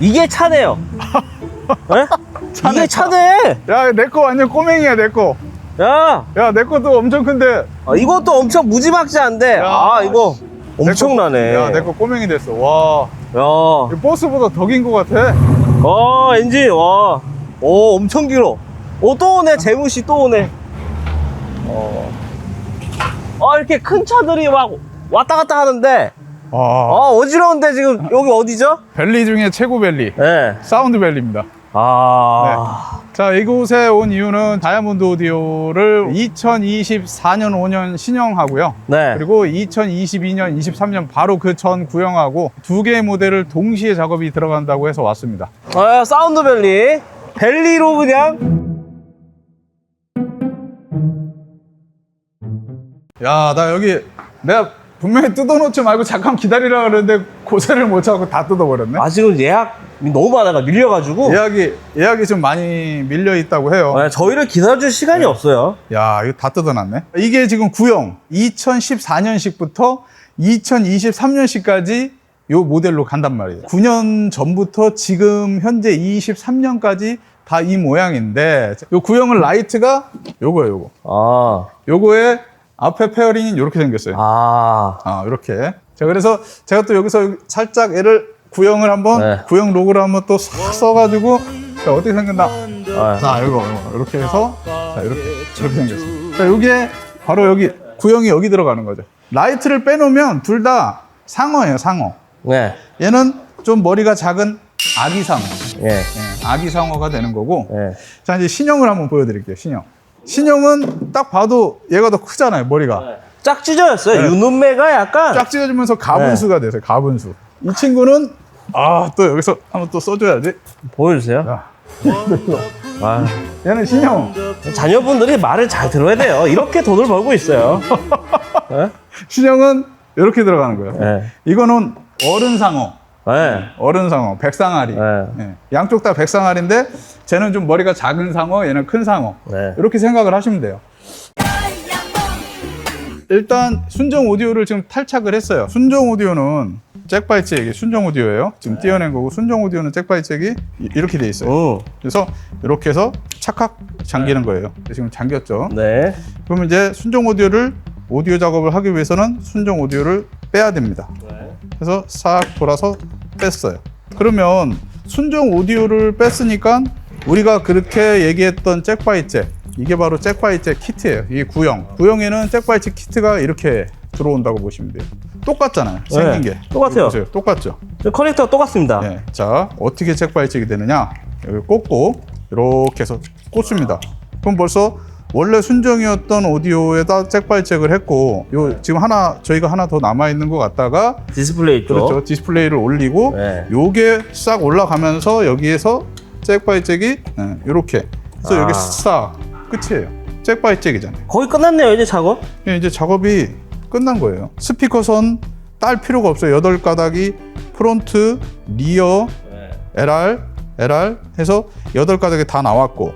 이게 차네요. 예? 이게 차네. 야, 내 거 완전 꼬맹이야, 내 거. 야, 야, 내 것도 엄청 큰데. 아, 이것도 엄청 무지막지한데. 야, 아, 이거 엄청나네. 야, 내 거 꼬맹이 됐어. 와. 야, 이 버스보다 더 긴 거 같아. 어, 엔진, 와. 오, 엄청 길어. 오, 또 오네. 재무 씨 또 오네. 어. 어, 이렇게 큰 차들이 막 왔다 갔다 하는데, 아, 어, 어지러운데 지금 여기 어디죠? 벨리 중에 최고 벨리. 네. 사운드 벨리입니다. 아. 자, 이곳에 온 이유는 다이아몬드 오디오를 2024년 5년 신형하고요. 네. 그리고 2022년, 23년 바로 그 전 구형하고 두 개의 모델을 동시에 작업이 들어간다고 해서 왔습니다. 아, 사운드 벨리. 벨리로 그냥. 야, 나 여기 내가 분명히 뜯어놓지 말고 잠깐 기다리라 그랬는데 고세를 못 차고 다 뜯어버렸네. 아, 지금 예약이 너무 많아가 밀려가지고. 예약이 예약이 좀 많이 밀려 있다고 해요. 네, 저희를 기다려줄 시간이 없어요. 야, 이거 다 뜯어놨네. 이게 지금 구형 2014년식부터 2023년식까지 요 모델로 간단 말이에요. 9년 전부터 지금 현재 23년까지 다 이 모양인데 요 구형은 라이트가 요거예요, 요거. 아. 요거에 앞에 페어링이 이렇게 생겼어요. 아. 아, 이렇게. 자, 그래서 제가 또 여기서 살짝 얘를 구형을 한번, 네. 구형 로고를 한번 또 싹 써가지고, 자, 어떻게 생겼나? 아. 자, 이거, 이렇게 해서, 자, 이렇게, 이렇게 생겼습니다. 자, 요게 바로 여기, 구형이 여기 들어가는 거죠. 라이트를 빼놓으면 둘 다 상어예요, 상어. 네. 얘는 좀 머리가 작은 아기 상어. 예. 예, 아기 상어가 되는 거고. 예. 자, 이제 신형을 한번 보여드릴게요, 신형. 신형은 딱 봐도 얘가 더 크잖아요, 머리가. 짝 찢어졌어요. 네. 윤눈매가 약간. 쫙 찢어지면서 가분수가 되세요. 가분수. 이 친구는 아 또 여기서 한번 또 써줘야지. 보여주세요. 야, 아. 얘는 신형. 자녀분들이 말을 잘 들어야 돼요. 이렇게 돈을 벌고 있어요. 예? 신형은 이렇게 들어가는 거예요. 예. 이거는 어른 상어. 예. 어른 상어, 백상아리. 네. 예. 양쪽 다 백상아리인데 쟤는 좀 머리가 작은 상어, 얘는 큰 상어. 네. 이렇게 생각을 하시면 돼요. 일단 순정 오디오를 지금 탈착을 했어요. 순정 오디오는 잭바이츠 이게 순정 오디오예요. 지금 띄어낸 거고 순정 오디오는 잭바이잭이 이- 이렇게 돼 있어요. 오. 그래서 이렇게 해서 착각 잠기는 거예요. 지금 잠겼죠. 네. 그러면 이제 순정 오디오를 오디오 작업을 하기 위해서는 순정 오디오를 빼야 됩니다. 그래서 싹 돌아서 뺐어요. 그러면 순정 오디오를 뺐으니까 우리가 그렇게 얘기했던 잭바이잭 이게 바로 잭바이잭 키트예요. 이게 구형. 구형에는 잭바이잭 키트가 이렇게 들어온다고 보시면 돼요. 똑같잖아요. 생긴 네, 게. 똑같아요. 보세요. 똑같죠. 커넥터가 똑같습니다. 네. 자, 어떻게 잭바이잭이 되느냐? 여기 꽂고 이렇게 해서 꽂습니다. 그럼 벌써 원래 순정이었던 오디오에다 잭바이잭을 했고 요 지금 하나 저희가 하나 더 남아 있는 것 같다가 디스플레이 있죠. 그렇죠. 디스플레이를 올리고 네. 요게 싹 올라가면서 여기에서 잭바이잭이 이렇게 그래서 아. 여기 싹 끝이에요. 잭바이잭이잖아요. 거의 끝났네요, 이제 작업. 예, 이제 작업이 끝난 거예요. 스피커선 딸 필요가 없어요. 여덟 가닥이 프론트, 리어, LR, LR 해서 여덟 가닥이 다 나왔고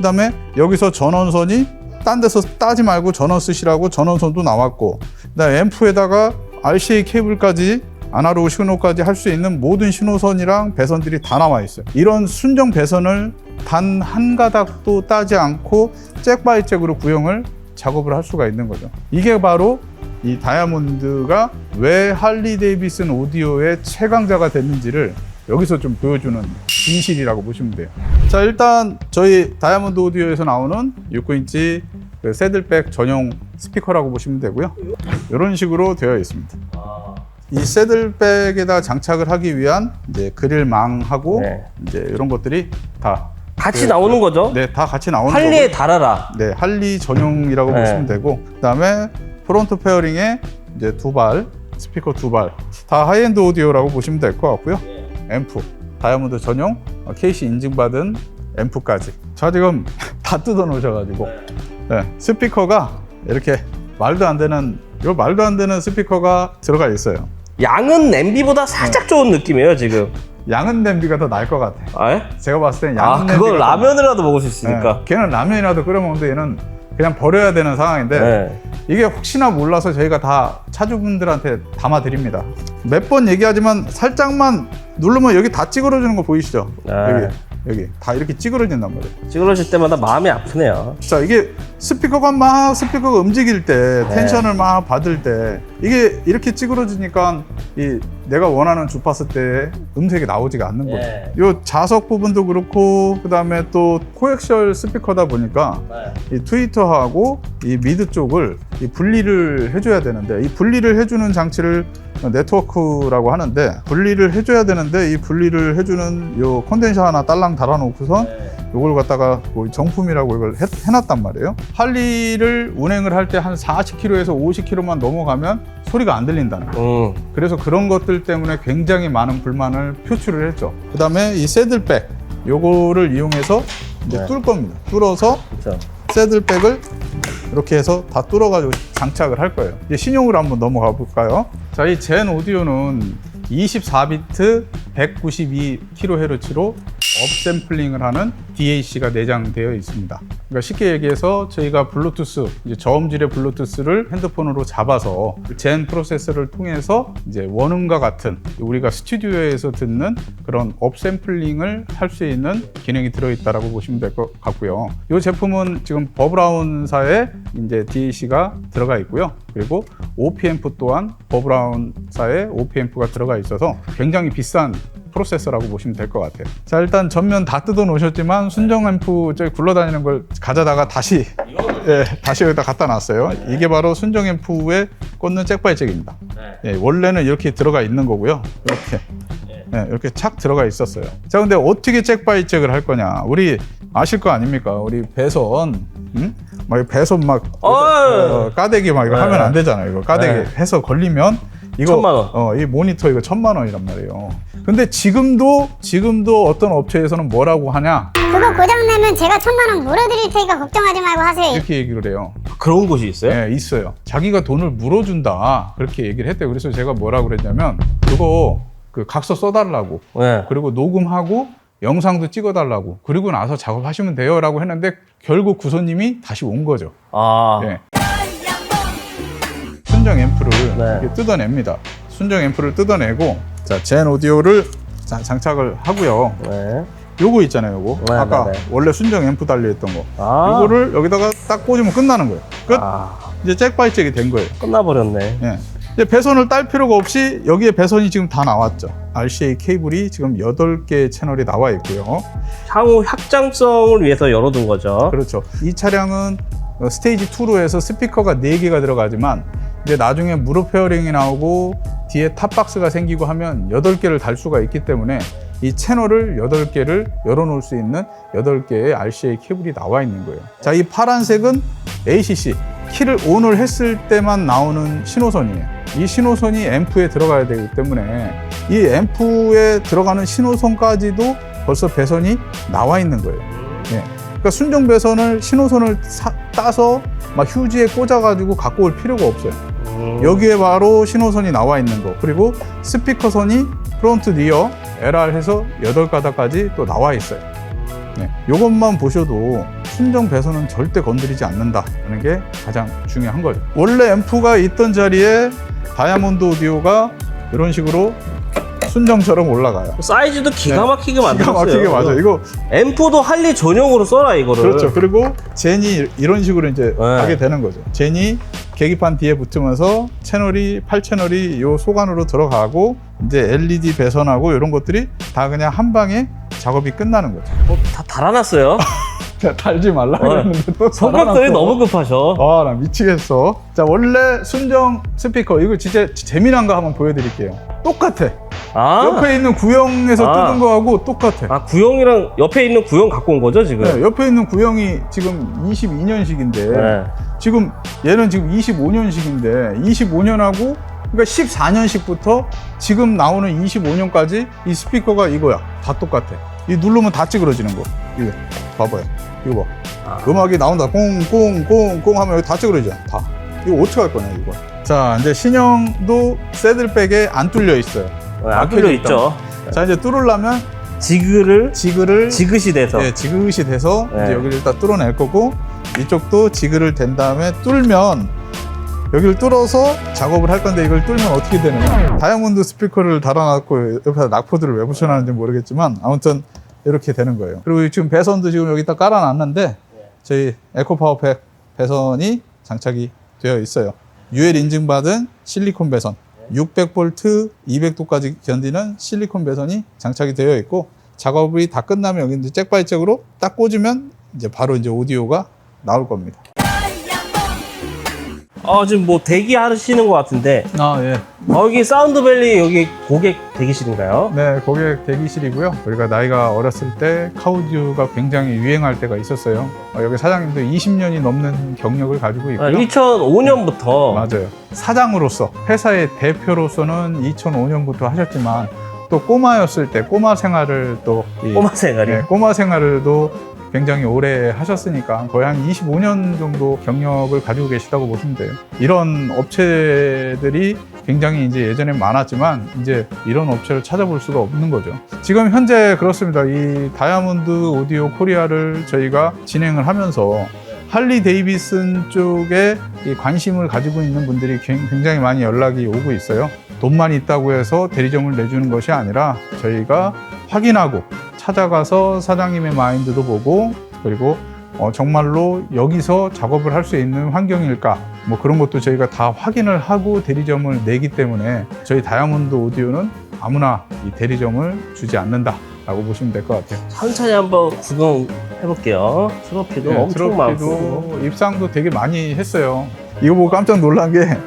그 다음에 여기서 전원선이 딴 데서 따지 말고 전원 쓰시라고 전원선도 나왔고 그다음에 앰프에다가 RCA 케이블까지 아날로그 신호까지 할 수 있는 모든 신호선이랑 배선들이 다 나와 있어요. 이런 순정 배선을 단 한 가닥도 따지 않고 잭 바이 잭으로 구형을 작업을 할 수가 있는 거죠. 이게 바로 이 다이아몬드가 왜 할리 데이비슨 오디오의 최강자가 됐는지를 여기서 좀 보여주는 진실이라고 보시면 돼요. 자, 일단 저희 다이아몬드 오디오에서 나오는 6.9인치 그 새들백 전용 스피커라고 보시면 되고요. 이런 식으로 되어 있습니다. 이 새들백에다 장착을 하기 위한 이제 그릴망하고 네. 이제 이런 것들이 다 같이 나오는 거죠. 네, 다 같이 나오는 할리에 거고요. 달아라. 네, 할리 전용이라고 네. 보시면 되고 그다음에 프론트 페어링에 이제 두 발, 스피커 두 발, 다 하이엔드 오디오라고 보시면 될 것 같고요. 앰프, 다이아몬드 전용 어, KC 인증받은 앰프까지. 자 지금 다 뜯어 놓으셔가지고 네, 스피커가 이렇게 말도 안 되는 요 말도 안 되는 스피커가 들어가 있어요. 양은 냄비보다 살짝 좋은 느낌이에요, 지금. 양은 냄비가 더 나을 것 같아. 아, 예? 제가 봤을 땐 양은 아 냄비가 그걸 더 라면이라도 먹을 수 있으니까. 네, 걔는 라면이라도 끓여 먹는데 얘는 그냥 버려야 되는 상황인데 네. 이게 혹시나 몰라서 저희가 다 차주분들한테 담아 드립니다. 몇 번 얘기하지만 살짝만 누르면 여기 다 찌그러지는 거 보이시죠? 네. 여기 여기 다 이렇게 찌그러진단 말이에요. 찌그러질 때마다 마음이 아프네요. 자 이게 스피커가 막 스피커가 움직일 때 네. 텐션을 막 받을 때 이게 이렇게 찌그러지니까 이 내가 원하는 주파수 때 음색이 나오지가 않는 거죠. 네. 요 자석 부분도 그렇고 그다음에 또 코엑셜 스피커다 보니까 네. 이 트위터하고 이 미드 쪽을 이 분리를 해줘야 되는데 이 분리를 해주는 장치를 네트워크라고 하는데 분리를 해줘야 되는데 이 분리를 해주는 요 컨덴서 하나 딸랑 달아놓고선 네. 요걸 갖다가 뭐 정품이라고 이걸 해, 해놨단 말이에요. 할리를 운행을 할 때 한 40km에서 50km만 넘어가면 소리가 안 들린다는 거예요. 음. 그래서 그런 것들 때문에 굉장히 많은 불만을 표출을 했죠. 그 다음에 이 새들백 요거를 이용해서 이제 네. 뚫 겁니다. 뚫어서 그렇죠. 새들백을 이렇게 해서 다 뚫어가지고 장착을 할 거예요. 이제 신용으로 한번 넘어가 볼까요? 자, 이 젠 오디오는 24비트 192kHz로 업샘플링을 하는 DAC가 내장되어 있습니다. 그러니까 쉽게 얘기해서 저희가 블루투스, 저음질의 블루투스를 핸드폰으로 잡아서 젠 프로세서를 통해서 이제 원음과 같은 우리가 스튜디오에서 듣는 그런 업샘플링을 할 수 있는 기능이 들어있다라고 보시면 될 것 같고요. 이 제품은 지금 버브라운사의 이제 DAC가 들어가 있고요. 그리고 OP앰프 또한 버브라운사의 OP앰프가 들어가 있어서 굉장히 비싼 프로세서라고 보시면 될 것 같아요. 자 일단 전면 다 뜯어 놓으셨지만 순정 앰프 저기 굴러다니는 걸 가져다가 다시 예, 다시 여기다 갖다 놨어요. 이게 바로 순정 앰프에 꽂는 잭바이잭입니다. 네. 예, 원래는 이렇게 들어가 있는 거고요. 이렇게 예, 이렇게 착 들어가 있었어요. 자 근데 어떻게 잭바이잭을 할 거냐? 우리 아실 거 아닙니까? 우리 배선, 응? 막 배선 막 어, 까대기 막 이거 네. 하면 안 되잖아요. 이거 까대기 네. 해서 걸리면 이거 천만 원. 어, 이 모니터 이거 천만 원이란 말이에요. 근데 지금도 지금도 어떤 업체에서는 뭐라고 하냐 그거 고장내면 제가 천만 원 물어드릴 테니까 걱정하지 말고 하세요. 이렇게 얘기를 해요. 그런 곳이 있어요? 예, 있어요. 자기가 돈을 물어준다 그렇게 얘기를 했대요. 그래서 제가 뭐라고 그랬냐면 그거 그 각서 써달라고 네. 그리고 녹음하고 영상도 찍어달라고 그리고 나서 작업하시면 돼요라고 했는데 결국 구손님이 다시 온 거죠. 아. 예. 순정 앰프를 네. 뜯어냅니다. 순정 앰프를 뜯어내고 자, 젠 오디오를 자, 장착을 하고요. 네. 요거 있잖아요, 요거. 네, 아까 네, 네. 원래 순정 앰프 달려있던 거. 아. 요거를 여기다가 딱 꽂으면 끝나는 거예요. 끝. 아. 이제 잭바이잭이 된 거예요. 끝나버렸네. 예. 이제 배선을 딸 필요가 없이 여기에 배선이 지금 다 나왔죠. RCA 케이블이 지금 8개 채널이 나와 있고요. 향후 확장성을 위해서 열어둔 거죠. 그렇죠. 이 차량은 어, 스테이지 2로 해서 스피커가 4개가 들어가지만 이제 나중에 무릎 페어링이 나오고 뒤에 탑박스가 생기고 하면 8개를 달 수가 있기 때문에 이 채널을 8개를 열어놓을 수 있는 8개의 RCA 케이블이 나와 있는 거예요. 자, 이 파란색은 ACC. 키를 ON을 했을 때만 나오는 신호선이에요. 이 신호선이 앰프에 들어가야 되기 때문에 이 앰프에 들어가는 신호선까지도 벌써 배선이 나와 있는 거예요. 예. 그러니까 순정 배선을 신호선을 사- 따서 막 휴지에 꽂아가지고 갖고 올 필요가 없어요. 음. 여기에 바로 신호선이 나와 있는 거. 그리고 스피커선이 프론트, 리어, LR 해서 8가닥까지 또 나와 있어요. 네. 이것만 보셔도 순정 배선은 절대 건드리지 않는다는 게 가장 중요한 거죠. 원래 앰프가 있던 자리에 다이아몬드 오디오가 이런 식으로 순정처럼 올라가요. 사이즈도 기가 막히게 네. 기가 만들었어요. 막히게 맞아. 이거 앰프도 할리 전용으로 써라 이거를. 그렇죠. 그리고 젠이 이런 식으로 이제 네. 가게 되는 거죠. 젠이 계기판 뒤에 붙으면서 채널이 8채널이 요 소관으로 들어가고 이제 LED 배선하고 이런 것들이 다 그냥 한 방에 작업이 끝나는 거죠. 어, 다 달아놨어요. 달지 말라 어. 그랬는데 또 성격들이 달아놨어. 너무 급하셔. 아, 나 미치겠어. 자, 원래 순정 스피커 이거 진짜 재미난 거 한번 보여드릴게요. 똑같아. 아, 옆에 있는 구형에서 아. 뜯은 거하고 똑같아. 아 구형이랑 옆에 있는 구형 갖고 온 거죠 지금? 네, 옆에 있는 구형이 지금 22년식인데 네. 지금 얘는 지금 25년식인데 25년하고 그러니까 14년식부터 지금 나오는 25년까지 이 스피커가 이거야. 다 똑같아. 이 누르면 다 찌그러지는 거. 이거 봐봐요. 이거 봐. 아. 음악이 나온다. 꽁꽁꽁꽁 하면 여기 다 찌그러져. 다. 이거 어떻게 할 거냐 이거. 자 이제 신형도 새들백에 안 뚫려 있어요. 네, 안 뚫려 있죠. 자 이제 뚫으려면 지그를 지그를 지그시 돼서. 예, 지그시 돼서 네. 이제 여기를 일단 뚫어낼 거고 이쪽도 지그를 댄 다음에 뚫면 여기를 뚫어서 작업을 할 건데 이걸 뚫면 어떻게 되느냐. 다이아몬드 스피커를 달아놨고 옆에다 낙포드를 왜 붙여놨는지 모르겠지만 아무튼 이렇게 되는 거예요. 그리고 지금 배선도 지금 여기다 깔아놨는데 저희 에코파워팩 배선이 장착이 되어 있어요. UL 인증받은 실리콘 배선 600V 200도까지 견디는 실리콘 배선이 장착이 되어 있고 작업이 다 끝나면 여기 이제 잭바이잭으로 딱 꽂으면 이제 바로 이제 오디오가 나올 겁니다. 아 지금 뭐 대기하시는 것 같은데 아 예. 어, 여기 사운드밸리 여기 고객 대기실인가요? 네, 고객 대기실이고요. 우리가 나이가 어렸을 때 카우디오가 굉장히 유행할 때가 있었어요. 어, 여기 사장님도 20년이 넘는 경력을 가지고 있고요. 아, 2005년부터 맞아요. 사장으로서 회사의 대표로서는 2005년부터 하셨지만 또 꼬마였을 때 꼬마 생활을 또 이- 꼬마 생활이 네, 꼬마 생활을도 굉장히 오래 하셨으니까 거의 한 25년 정도 경력을 가지고 계시다고 보시면 돼요. 이런 업체들이 굉장히 이제 예전에 많았지만 이제 이런 업체를 찾아볼 수가 없는 거죠. 지금 현재 그렇습니다. 이 다이아몬드 오디오 코리아를 저희가 진행을 하면서 할리 데이비슨 쪽에 이 관심을 가지고 있는 분들이 굉- 굉장히 많이 연락이 오고 있어요. 돈만 있다고 해서 대리점을 내주는 것이 아니라 저희가 확인하고 찾아가서 사장님의 마인드도 보고 그리고 어, 정말로 여기서 작업을 할 수 있는 환경일까 뭐 그런 것도 저희가 다 확인을 하고 대리점을 내기 때문에 저희 다이아몬드 오디오는 아무나 이 대리점을 주지 않는다라고 보시면 될 것 같아요. 천천히 한번 구경해 볼게요. 트로피도 네, 엄청 많고 트로피도 입상도 되게 많이 했어요. 이거 보고 깜짝 놀란 게왜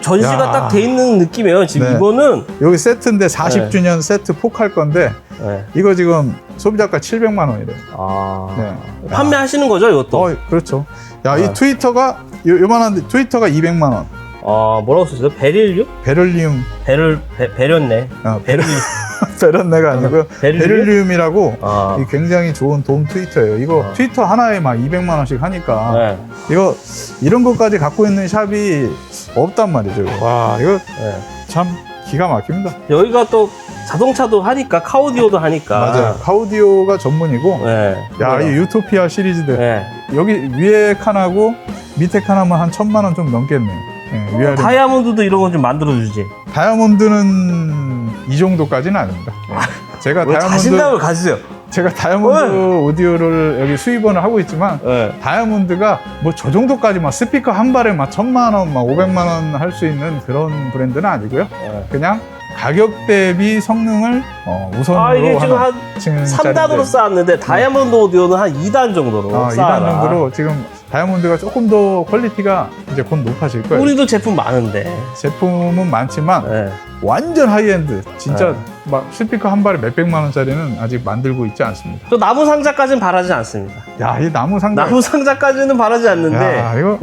전시가 야. 딱돼 있는 느낌이에요. 지금 네. 이거는 여기 세트인데 40주년 세트 폭할 건데 네. 이거 지금 소비자가 700만 원이래요. 아 네. 판매하시는 거죠, 이것도? 어, 그렇죠. 야, 네. 이 트위터가 요, 요만한데 트위터가 200만 원. 아 뭐라고 쓰셨어요? 베릴류? 베를리움 베를 베, 베렸네. 어, 베릴류. 베런네가 아니고 베를리움? 베를리움이라고 아. 이 굉장히 좋은 돔 트위터예요. 이거 아. 트위터 하나에 막 200만 원씩 하니까 네. 이거 이런 것까지 갖고 있는 샵이 없단 말이죠. 와, 이거 네. 참 기가 막힙니다. 여기가 또 자동차도 하니까 카오디오도 하니까. 맞아요. 카우디오가 전문이고 네. 야, 이 유토피아 시리즈들 네. 여기 위에 칸하고 밑에 칸하면 한 천만 원 좀 넘겠네요. 예, 위아래. 다이아몬드도 이런 건 좀 만들어 주지. 다이아몬드는 이 정도까지는 아닙니다. 예. 제가 왜 다이아몬드 자신감을 가지세요. 제가 다이아몬드 오디오를 여기 수입원을 하고 있지만 네. 다이아몬드가 뭐 저 정도까지 막 스피커 한 발에 막 천만 원, 막 오백만 원 할 수 있는 그런 브랜드는 아니고요. 네. 그냥 가격 대비 성능을 어, 우선으로 아 이게 지금 하는 한 층짜리인데 3단으로 쌓았는데 다이아몬드 오디오는 한 2단 정도로 어, 2단 쌓아라. 정도로 지금 다이아몬드가 조금 더 퀄리티가 이제 곧 높아질 거예요. 우리도 제품 많은데. 제품은 많지만 네. 완전 하이엔드 진짜 네. 막 스피커 한 발에 몇백만 원짜리는 아직 만들고 있지 않습니다. 또 나무 상자까지는 바라지 않습니다. 야, 이 나무 상자. 나무 상자까지는 바라지 않는데 야, 이거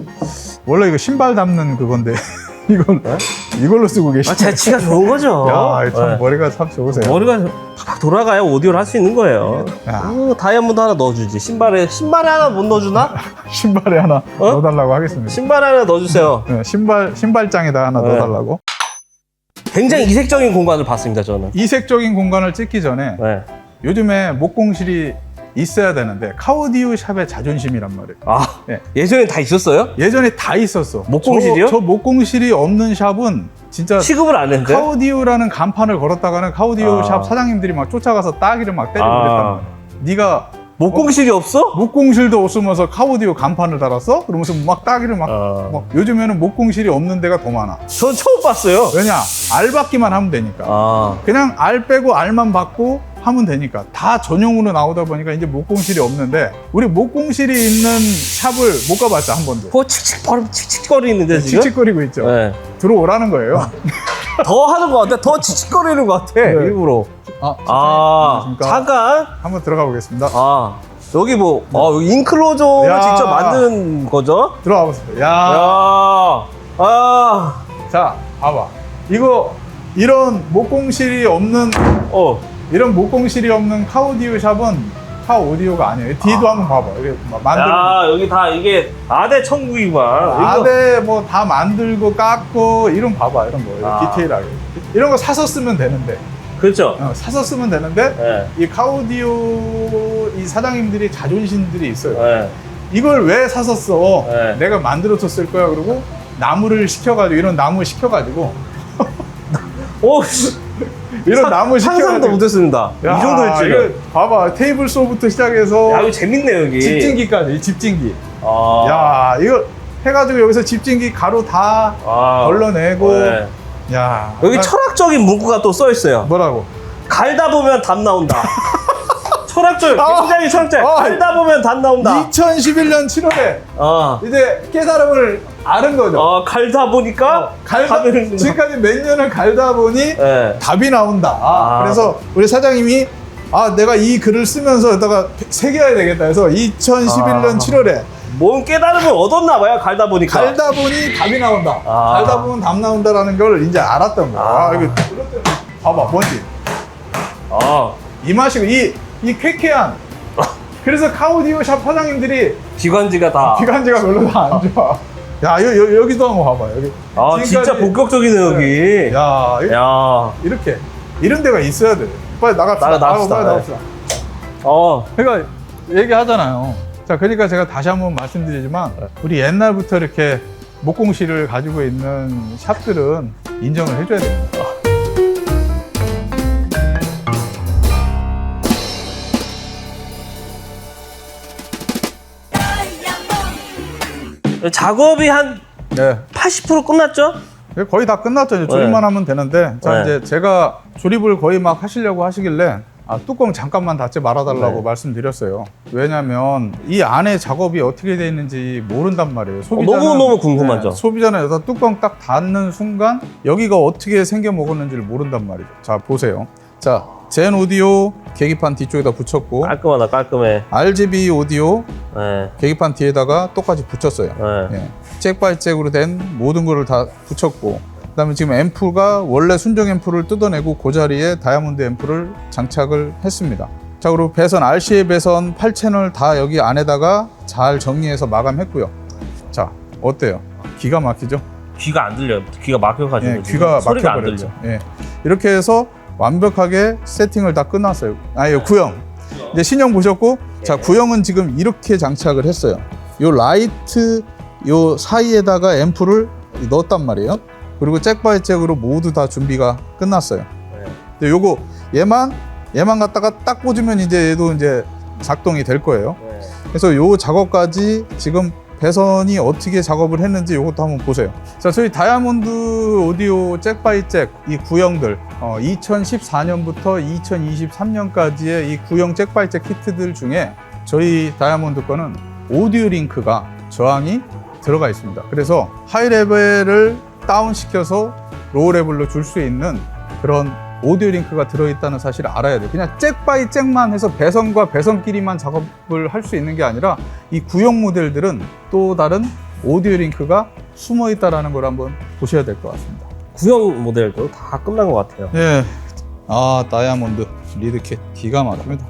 원래 이거 신발 담는 그건데 이걸 네? 이걸로 쓰고 계시네. 아, 재치가 좋은 거죠. 야, 참 네. 머리가 참 좋으세요. 머리가 팍팍 돌아가야 오디오를 할 수 있는 거예요. 야. 오, 다이아몬드 하나 넣어주지. 신발에 신발에 하나 못 넣어주나? 신발에 하나 어? 넣어달라고 하겠습니다. 신발에 하나 넣어주세요. 네, 신발 신발장에다 하나 네. 넣어달라고. 굉장히 이색적인 공간을 봤습니다. 저는. 이색적인 공간을 찍기 전에 네. 요즘에 목공실이 있어야 되는데 카우디오 샵의 자존심이란 말이에요. 아 네. 예전엔 다 있었어요? 예전에 다 있었어. 목공실이요? 저, 저 목공실이 없는 샵은 진짜 취급을 안 했는데. 카우디오라는 간판을 걸었다가는 카우디오 아. 샵 사장님들이 막 쫓아가서 따기를 막 때리고 아. 그랬단 말이야. 네가 목공실이 없어? 목공실도 없으면서 카우디오 간판을 달았어? 그러면서 막 따기를 막, 어. 막 요즘에는 목공실이 없는 데가 더 많아. 전 처음 봤어요. 왜냐? 알 받기만 하면 되니까. 아 그냥 알 빼고 알만 받고 하면 되니까 다 전용으로 나오다 보니까 이제 목공실이 없는데 우리 목공실이 있는 샵을 못 가봤죠 한 번도. 그거 칙칙 거리 칙칙거리는데 지금. 칙칙거리고 있죠. 네. 들어오라는 거예요. 더 하는 것 같아. 더 칙칙거리는 것 같아. 네. 일부러. 아, 아? 잠깐. 한번 들어가 보겠습니다. 아 여기 뭐 아, 여기 인클로저를 야. 직접 만든 거죠? 들어가 보겠습니다. 야, 야, 아, 자, 봐봐. 이거 이런 목공실이 없는 어, 이런 목공실이 없는 카우디오 샵은 카 오디오가 아니에요. 뒤도 한번 봐봐. 이게 막 만들고 야 여기 다 이게 아대 천국이구만. 아대 뭐 다 만들고 깎고 이런 봐봐 이런 거 아. 디테일하게 이런 거 사서 쓰면 되는데 그렇죠. 어, 사서 쓰면 되는데 네, 이 카우디오 이 사장님들이 자존심들이 있어요. 네. 이걸 왜 샀었어? 네. 내가 만들어서 쓸 거야. 그러고 나무를 시켜가지고 이런 나무 시켜가지고 오, 씨. 이런 나무 상상도 시켜가지고 못했습니다. 이 야, 정도 일지를. 이거 봐봐 테이블 소부터 시작해서 야, 이거 재밌네, 여기. 집진기까지 집진기. 아. 야 이거 해가지고 여기서 집진기 가루 다 아. 걸러내고 네. 야 여기 아, 철학적인 문구가 또 써 있어요. 뭐라고? 갈다 보면 답 나온다. 철학적, 아. 굉장히 철학적. 아. 갈다 보면 답 나온다. 2011년 7월에 어. 이제 깨달음을 앓은 거죠. 어, 갈다 보니까 갈다 답을- 지금까지 몇 년을 갈다 보니 예. 답이 나온다. 아. 그래서 우리 사장님이 아 내가 이 글을 쓰면서 여기다가 새겨야 되겠다 해서 2011년 아. 7월에 뭔 깨달음을 얻었나 봐요, 갈다 보니까. 갈다 보니 답이 나온다. 아. 갈다 보면 답 나온다라는 걸 이제 알았던 거야. 아. 아, 이거 때문에 봐봐 뭔지 아, 이 맛이고 이, 이 쾌쾌한 그래서 카우디오 샵 사장님들이 기관지가 다. 기관지가 별로 다 안 좋아. 야 여, 여, 여기도 한번 봐봐 여기. 아, 진짜 지금까지- 본격적이네, 여기. 야 이- 야. 이렇게 이런 데가 있어야 돼. 빨리 나갑시다. 나가- 나갑시다. 빨리 나갑시다. 어. 그러니까 얘기하잖아요. 자, 그러니까 제가 다시 한번 말씀드리지만 우리 옛날부터 이렇게 목공실을 가지고 있는 샵들은 인정을 해줘야 됩니다. 작업이 한 네. 80% 끝났죠? 거의 다 끝났죠. 이제 조립만 하면 되는데. 자, 네. 이제 제가 조립을 거의 막 하시려고 하시길래 아, 뚜껑 잠깐만 닫지 말아달라고 네. 말씀드렸어요. 왜냐면 이 안에 작업이 어떻게 돼 있는지 모른단 말이에요. 소비자는- 너무 너무 궁금하죠. 네, 소비자는 여기다 뚜껑 딱 닫는 순간 여기가 어떻게 생겨 먹었는지를 모른단 말이죠. 자, 보세요. 자, 젠 오디오 계기판 뒤쪽에다 붙였고 깔끔하다, 깔끔해. RGB 오디오 예. 계기판 뒤에다가 똑같이 붙였어요. 예. 예. 잭바이잭으로 된 모든 거를 다 붙였고 그다음에 지금 앰프가 원래 순정 앰프를 뜯어내고 그 자리에 다이아몬드 앰프를 장착을 했습니다. 자 그리고 배선 RCA 배선 8채널 다 여기 안에다가 잘 정리해서 마감했고요. 자 어때요? 기가 막히죠? 귀가 안 들려. 귀가 막혀가지고. 예, 지금 귀가 소리가 안 막혀버렸죠. 예. 이렇게 해서 완벽하게 세팅을 다 끝났어요. 아니 구형. 이제 신형 보셨고, 자 구형은 지금 이렇게 장착을 했어요. 요 라이트 요 사이에다가 앰프를 넣었단 말이에요. 그리고 잭바이 잭으로 모두 다 준비가 끝났어요. 네. 근데 요거 얘만 얘만 갖다가 딱 꽂으면 이제 얘도 이제 작동이 될 거예요. 네. 그래서 요 작업까지 지금 배선이 어떻게 작업을 했는지 이것도 한번 보세요. 자, 저희 다이아몬드 오디오 잭바이 잭 이 구형들 어, 2014년부터 2023년까지의 이 구형 잭바이 잭 키트들 중에 저희 다이아몬드 거는 오디오 링크가 저항이 들어가 있습니다. 그래서 하이 레벨을 다운 시켜서 로우 레벨로 줄 수 있는 그런 오디오 링크가 들어있다는 사실을 알아야 돼요. 그냥 잭 바이 잭만 해서 배선과 배선끼리만 작업을 할 수 있는 게 아니라 이 구형 모델들은 또 다른 오디오 링크가 숨어 있다라는 걸 한번 보셔야 될 것 같습니다. 구형 모델도 다 끝난 것 같아요. 예. 아, 다이아몬드 리드캣 기가 막힙니다.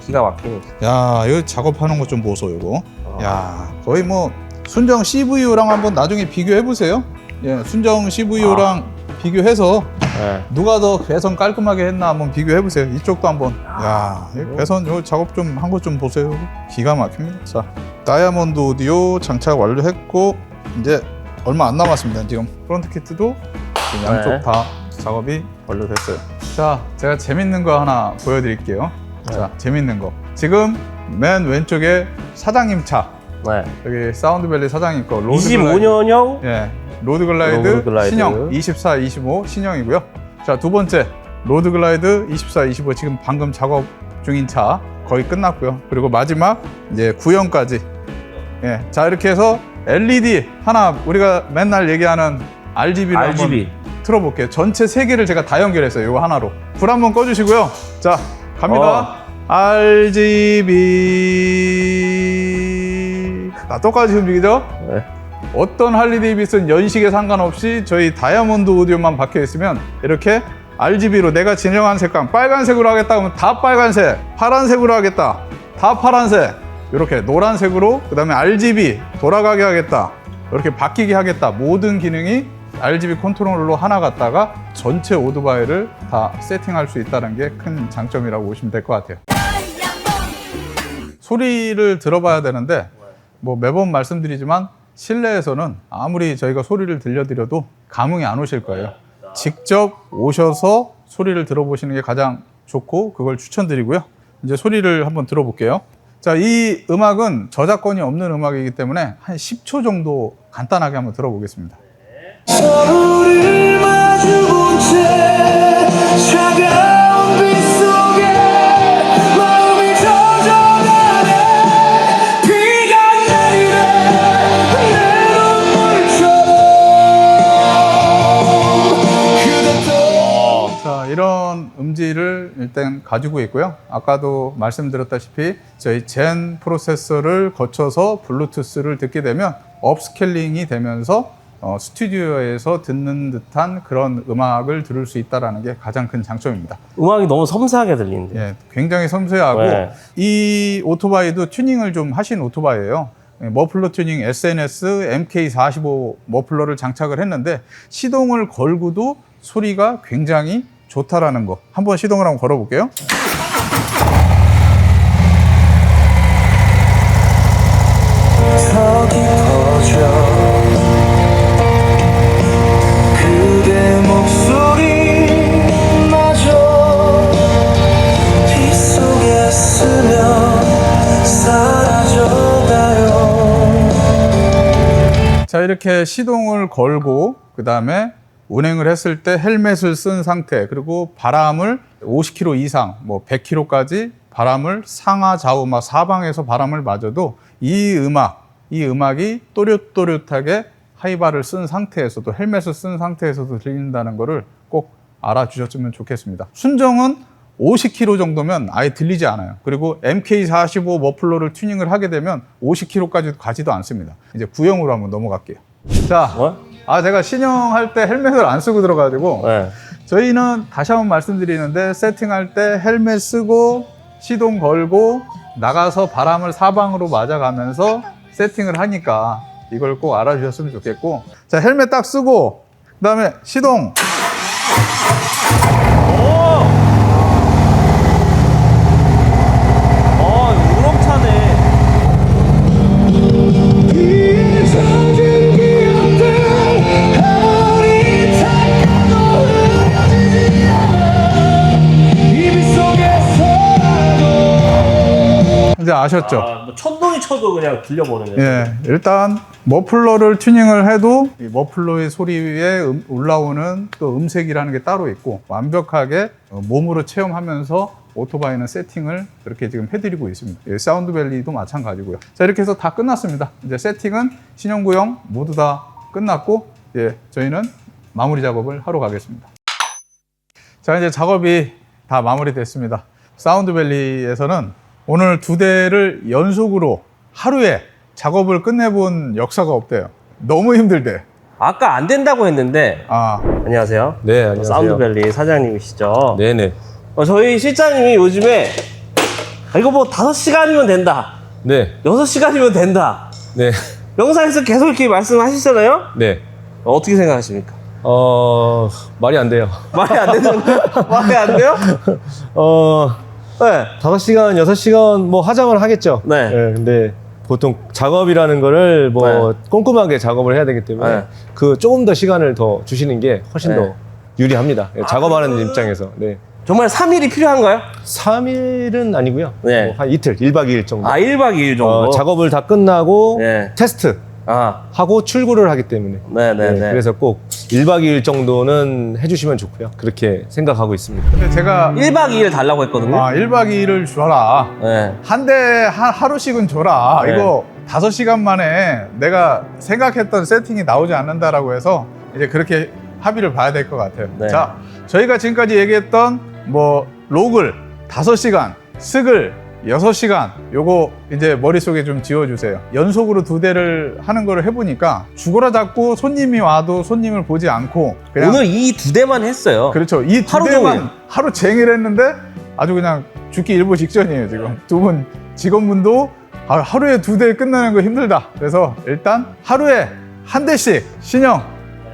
기가 막히네. 야, 이거 작업하는 거좀 보소, 이거. 어. 야, 거의 뭐 순정 CVO랑 한번 나중에 비교해 보세요. 예, 순정 CVO랑 비교해서 예. 누가 더 배선 깔끔하게 했나 한번 비교해 보세요. 이쪽도 한번. 야, 이 배선 요 작업 좀 한 것 좀 보세요. 기가 막힙니다. 자, 다이아몬드 오디오 장착 완료했고 이제 얼마 안 남았습니다. 지금 프론트 키트도 지금 양쪽 네. 다 작업이 완료됐어요. 자, 제가 재밌는 거 하나 보여드릴게요. 네. 자, 재밌는 거. 지금 맨 왼쪽에 사장님 차. 네. 여기 사운드밸리 사장님 거 로드 글라이드. 25년형 예, 로드 글라이드, 로드 글라이드. 신형 24, 25 신형이고요. 자, 두 번째 로드 글라이드 24, 25 지금 방금 작업 중인 차 거의 끝났고요. 그리고 마지막 이제 구형까지. 예, 자 이렇게 해서 LED 하나 우리가 맨날 얘기하는 RGB를 RGB. 한번 틀어 볼게요. 전체 세 개를 제가 다 연결했어요. 이거 하나로. 불 한번 꺼 주시고요. 자, 갑니다. RGB. 다 똑같이 움직이죠? 네. 어떤 할리 데이비슨 연식에 상관없이 저희 다이아몬드 오디오만 박혀 있으면 이렇게 RGB로 내가 진정한 색감 빨간색으로 하겠다 하면 다 빨간색, 파란색으로 하겠다. 다 파란색. 이렇게 노란색으로 그 다음에 RGB 돌아가게 하겠다. 이렇게 바뀌게 하겠다. 모든 기능이 RGB 컨트롤러 하나 갖다가 전체 오토바이를 다 세팅할 수 있다는 게 큰 장점이라고 보시면 될 것 같아요. 소리를 들어봐야 되는데 뭐 매번 말씀드리지만 실내에서는 아무리 저희가 소리를 들려드려도 감흥이 안 오실 거예요. 직접 오셔서 소리를 들어보시는 게 가장 좋고 그걸 추천드리고요. 이제 소리를 한번 들어볼게요. 자, 이 음악은 저작권이 없는 음악이기 때문에 한 10초 정도 간단하게 한번 들어보겠습니다. 가지고 있고요. 아까도 말씀드렸다시피 저희 젠 프로세서를 거쳐서 블루투스를 듣게 되면 업스케일링이 되면서 어, 스튜디오에서 듣는 듯한 그런 음악을 들을 수 있다는 게 가장 큰 장점입니다. 음악이 너무 섬세하게 들리는데. 예, 굉장히 섬세하고 네. 이 오토바이도 튜닝을 좀 하신 오토바이예요. 예, 머플러 튜닝 SNS MK45 머플러를 장착을 했는데 시동을 걸고도 소리가 굉장히 좋다라는 거. 한번 시동을 한번 걸어볼게요. 자, 이렇게 시동을 걸고 그 다음에 운행을 했을 때 헬멧을 쓴 상태 그리고 바람을 50km 이상 뭐 100km까지 바람을 상하 좌우 막 사방에서 바람을 맞아도 이 음악 이 음악이 또렷또렷하게 하이바를 쓴 상태에서도 헬멧을 쓴 상태에서도 들린다는 것을 꼭 알아주셨으면 좋겠습니다. 순정은 50km 정도면 아예 들리지 않아요. 그리고 MK45 머플러를 튜닝을 하게 되면 50km까지 가지도 않습니다. 이제 구형으로 한번 넘어갈게요. 자, 뭐? 아 제가 신형할 때 헬멧을 안 쓰고 들어가지고 네. 저희는 다시 한번 말씀드리는데 세팅할 때 헬멧 쓰고 시동 걸고 나가서 바람을 사방으로 맞아가면서 세팅을 하니까 이걸 꼭 알아주셨으면 좋겠고 자 헬멧 딱 쓰고 그 다음에 시동 아셨죠? 아, 뭐 천둥이 쳐도 그냥 들려보는 거 예, 일단 머플러를 튜닝을 해도 이 머플러의 소리에 음- 올라오는 또 음색이라는 게 따로 있고 완벽하게 어, 몸으로 체험하면서 오토바이는 세팅을 그렇게 지금 해드리고 있습니다. 예, 사운드밸리도 마찬가지고요. 자 이렇게 해서 다 끝났습니다. 이제 세팅은 신형 구형 모두 다 끝났고 예, 저희는 마무리 작업을 하러 가겠습니다. 자 이제 작업이 다 마무리됐습니다. 사운드밸리에서는 오늘 두 대를 연속으로 하루에 작업을 끝내본 역사가 없대요. 너무 힘들대. 아까 안 된다고 했는데. 아 안녕하세요. 네, 안녕하세요. 사운드밸리 사장님이시죠. 네네. 어, 저희 실장님이 요즘에 아, 이거 뭐 5시간이면 된다. 네. 6시간이면 된다. 네. 영상에서 계속 이렇게 말씀하시잖아요? 네. 어, 어떻게 생각하십니까? 어, 말이 안 돼요. 말이 안 되는 말이 안 돼요? 어, 네. 5시간, 6시간 뭐 하자면 하겠죠. 네. 근데 보통 작업이라는 거를 뭐 꼼꼼하게 작업을 해야 되기 때문에 네. 그 조금 더 시간을 더 주시는 게 훨씬 네. 더 유리합니다. 예, 작업하는 입장에서. 네. 정말 3일이 필요한가요? 3일은 아니고요. 네. 뭐 한 이틀, 1박 2일 정도. 아, 1박 2일 정도. 어, 작업을 다 끝나고 네. 테스트 아, 하고 출고를 하기 때문에. 네 네 네. 네, 그래서 꼭 1박 2일 정도는 해주시면 좋고요. 그렇게 생각하고 있습니다. 근데 제가 1박 2일 달라고 했거든요. 아 1박 2일을 줘라. 네. 한 대 하루씩은 줘라. 네. 이거 5시간 만에 내가 생각했던 세팅이 나오지 않는다라고 해서 이제 그렇게 합의를 봐야 될 것 같아요. 네. 자, 저희가 지금까지 얘기했던 뭐 로글 5시간, 스글 6시간 요거 이제 머릿속에 좀 지워주세요. 연속으로 두 대를 하는 거를 해보니까 죽어라 잡고 손님이 와도 손님을 보지 않고 그냥 오늘 이 두 대만 했어요. 그렇죠. 이 두 하루 대만 종일. 하루 종일 했는데 아주 그냥 죽기 일보 직전이에요 지금 두 분 직원분도 아, 하루에 두 대 끝나는 거 힘들다. 그래서 일단 하루에 한 대씩 신형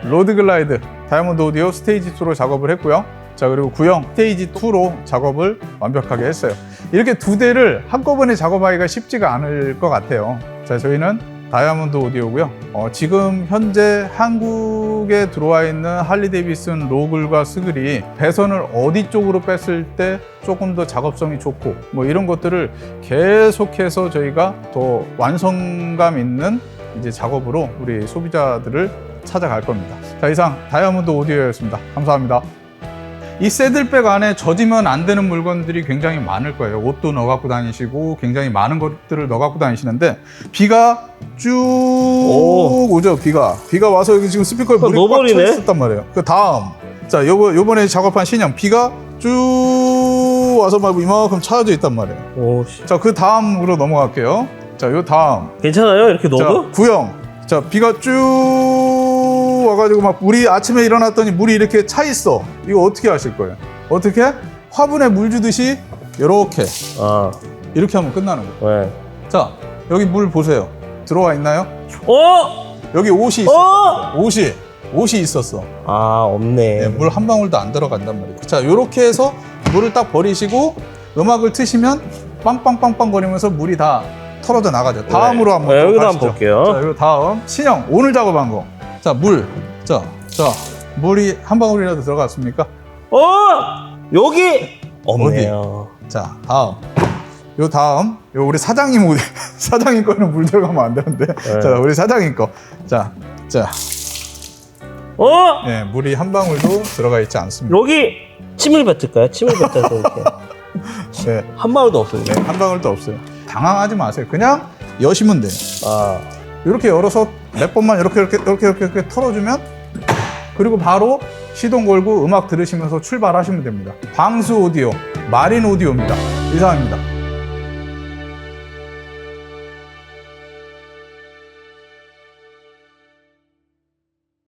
로드글라이드 다이아몬드 오디오 스테이지 2로 작업을 했고요. 자 그리고 구형 스테이지 2로 작업을 완벽하게 했어요. 이렇게 두 대를 한꺼번에 작업하기가 쉽지가 않을 것 같아요. 자, 저희는 다이아몬드 오디오고요. 어, 지금 현재 한국에 들어와 있는 할리 데이비슨 로글과 스글이 배선을 어디 쪽으로 뺐을 때 조금 더 작업성이 좋고 뭐 이런 것들을 계속해서 저희가 더 완성감 있는 이제 작업으로 우리 소비자들을 찾아갈 겁니다. 자, 이상 다이아몬드 오디오였습니다. 감사합니다. 이 새들백 안에 젖으면 안 되는 물건들이 굉장히 많을 거예요. 옷도 넣어 갖고 다니시고 굉장히 많은 것들을 넣어 갖고 다니시는데 비가 쭉 오. 오죠. 비가 비가 와서 여기 지금 스피커에 물이 꽉 넣어버리네. 차 있었단 말이에요. 그 다음 자 요거 요번에 작업한 신형 비가 쭉 와서 막 이만큼 차여져 있단 말이에요. 오, 씨. 자 그 다음으로 넘어갈게요. 자 요 다음 괜찮아요? 이렇게 넣어도? 자, 구형. 자, 비가 쭉 와가지고 막 물이 아침에 일어났더니 물이 이렇게 차 있어. 이거 어떻게 하실 거예요? 어떻게? 화분에 물 주듯이 이렇게 아, 이렇게 하면 끝나는 거예요. 네. 자, 여기 물 보세요. 들어와 있나요? 어? 여기 옷이 있어. 어? 옷이 옷이 있었어. 아, 없네. 네, 물 한 방울도 안 들어간단 말이에요. 자, 이렇게 해서 물을 딱 버리시고 음악을 트시면 빵빵빵빵 거리면서 물이 다 털어져 나가죠. 다음으로 한번 네, 또 여기도. 한번 볼게요. 자, 그리고 다음 신형 오늘 작업한 거. 자, 물. 자, 자, 물이 한 방울이라도 들어갔습니까? 어? 여기 없네요. 자, 다음. 요 다음, 요 우리 사장님 옷, 사장님 거는 물 들어가면 안 되는데. 네. 자, 우리 사장님 거. 자, 자, 어? 예, 물이 한 방울도 들어가 있지 않습니다. 여기 침을 뱉을까요? 침을 뱉어서 이렇게 네, 한 방울도 없어요. 네, 한 방울도 없어요. 당황하지 마세요. 그냥 여시면 돼요. 아, 이렇게 열어서 몇 번만 이렇게 이렇게 이렇게 이렇게, 이렇게 털어주면 그리고 바로 시동 걸고 음악 들으시면서 출발하시면 됩니다. 방수 오디오, 마린 오디오입니다. 이상입니다.